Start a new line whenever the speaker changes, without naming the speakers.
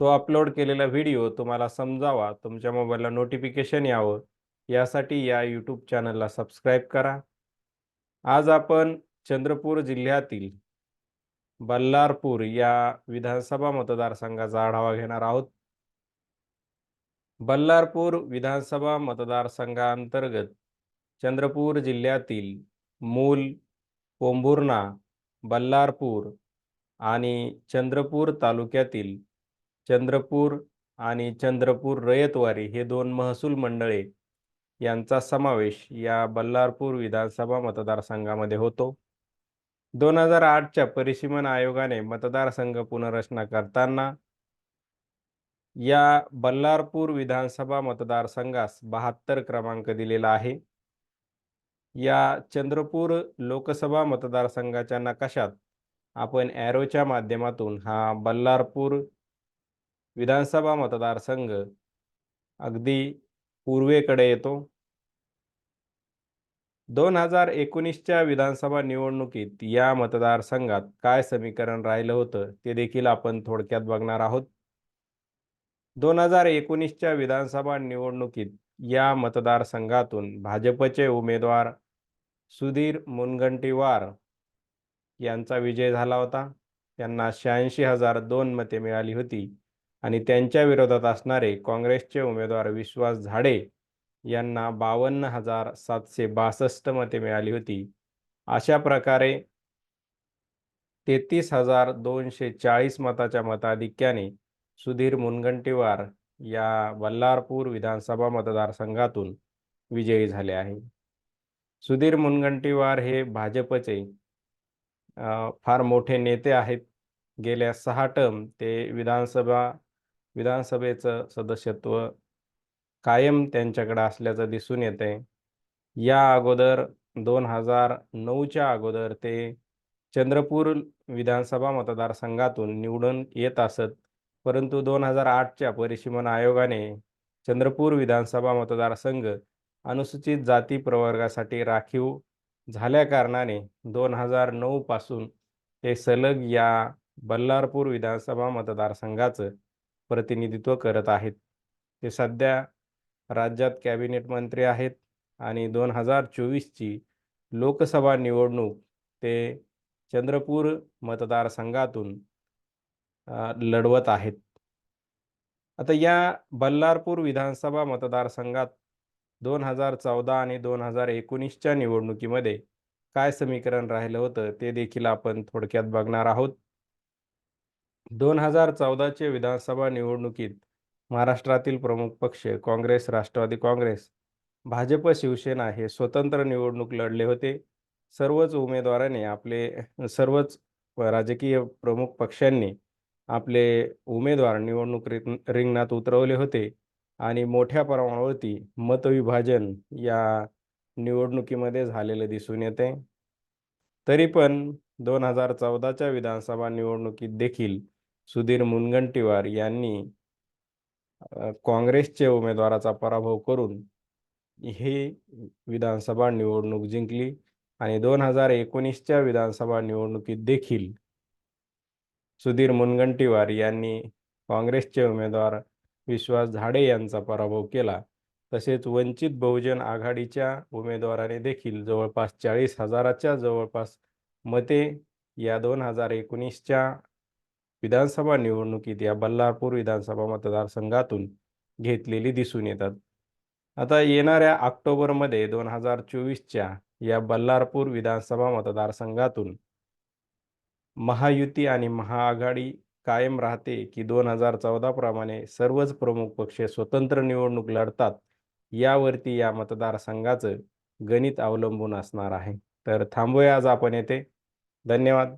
तो अपलोड केलेला व्हिडिओ तुम्हाला समजावा तुमच्या मोबाईलला नोटिफिकेशन यावं. यासाठी या यूट्यूब चॅनलला सबस्क्राईब करा. आज आपण चंद्रपूर जिल्ह्यातील बल्लारपूर या विधानसभा मतदारसंघाचा आढावा घेणार आहोत. बल्लारपूर विधानसभा मतदारसंघांतर्गत चंद्रपूर जिल्ह्यातील मूल पोंभुर्णा बल्लारपूर आणि चंद्रपूर तालुक्यातील चंद्रपूर आणि चंद्रपूर रयतवारी हे दोन महसूल मंडळे यांचा समावेश या बल्लारपूर विधानसभा मतदारसंघामध्ये होतो. दोन हजार आठच्या परिसीमन आयोगाने मतदारसंघ पुनर्रचना करताना या बल्लारपूर विधानसभा मतदारसंघास बहात्तर क्रमांक दिलेला आहे. या चंद्रपूर लोकसभा मतदारसंघाच्या नकाशात आपण ॲरोच्या माध्यमातून हा बल्लारपूर विधानसभा मतदारसंघ अगदी पूर्वेकडे येतो. दोन हजार एकोणीसच्या विधानसभा निवडणुकीत या मतदारसंघात काय समीकरण राहिलं होतं ते देखील आपण थोडक्यात बघणार आहोत. दोन हजार एकोणीसच्या विधानसभा निवडणुकीत या मतदारसंघातून भाजपचे उमेदवार सुधीर मुनगंटीवार यांचा विजय झाला होता. त्यांना शहाऐंशी हजार दोन मते मिळाली होती. आणि त्यांच्या विरोधात असणारे काँग्रेसचे उमेदवार विश्वास झाडे यांना बावन्न हजार सातशे बासष्ट मते मिळाली होती. अशा प्रकारे तेहतीस हजार दोनशे चाळीस मताच्या मताधिक्याने सुधीर मुनगंटीवार या बल्लारपूर विधानसभा मतदारसंघातून विजयी झाले आहे. सुधीर मुनगंटीवार हे भाजपचे फार मोठे नेते आहेत. गेल्या सहा टर्म ते विधानसभा विधानसभेचं सदस्यत्व कायम त्यांच्याकडे असल्याचं दिसून येते या अगोदर दोन हजार नऊच्या अगोदर ते चंद्रपूर विधानसभा मतदारसंघातून निवडून येत असत परंतु दोन हजार आठच्या परिसीमन आयोगाने चंद्रपूर विधानसभा मतदारसंघ अनुसूचित जाती प्रवर्गासाठी राखीव झाल्या कारणाने दोन हजार नऊपासून ते सलग या बल्लारपूर विधानसभा मतदारसंघाचं प्रतिनिधित्व करत आहेत. ते सध्या राज्यात कॅबिनेट मंत्री आहेत आणि दोन हजार चोवीसची लोकसभा निवडणूक ते चंद्रपूर मतदारसंघातून लढवत आहेत. आता या बल्लारपूर विधानसभा मतदारसंघात दोन हजार चौदा आणि दोन हजार एकोणीसच्या निवडणुकीमध्ये काय समीकरण राहिलं होतं ते देखील आपण थोडक्यात बघणार आहोत. दोन हजार चौदाचे विधानसभा निवडणुकीत महाराष्ट्रातील प्रमुख पक्ष काँग्रेस राष्ट्रवादी काँग्रेस भाजप शिवसेना हे स्वतंत्र निवडणूक लढले होते. सर्वच उमेदवारांनी आपले सर्वच राजकीय प्रमुख पक्षांनी आपले उमेदवार निवडणूक रिंगणात उतरवले होते आणि मोठ्या प्रमाणावरती मतविभाजन या निवडणुकीमध्ये झालेलं दिसून येते तरी पण दोन हजार चौदाच्या विधानसभा निवडणुकीत देखील सुधीर मुनगंटीवार यांनी काँग्रेसचे उमेदवाराचा पराभव करून ही विधानसभा निवडणूक जिंकली आणि दोन हजार एकोणीसच्या विधानसभा निवडणुकीत देखील सुधीर मुनगंटीवार यांनी काँग्रेसचे उमेदवार विश्वास झाडे यांचा पराभव केला. तसेच वंचित बहुजन आघाडीच्या उमेदवाराने देखील जवळपास चाळीस हजाराच्या जवळपास मते या दोन हजार एकोणीसच्या विधानसभा निवडणुकीत या बल्लारपूर विधानसभा मतदारसंघातून घेतलेली दिसून येतात. आता येणाऱ्या ऑक्टोबरमध्ये दोन हजार चोवीसच्या या बल्लारपूर विधानसभा मतदारसंघातून महायुती आणि महाआघाडी कायम राहते की दोन हजार चौदा प्रमाणे सर्वच प्रमुख पक्ष स्वतंत्र निवडणूक लढतात यावरती या मतदारसंघाचं गणित अवलंबून असणार आहे. तर थांबूया आज आपण येथे. धन्यवाद.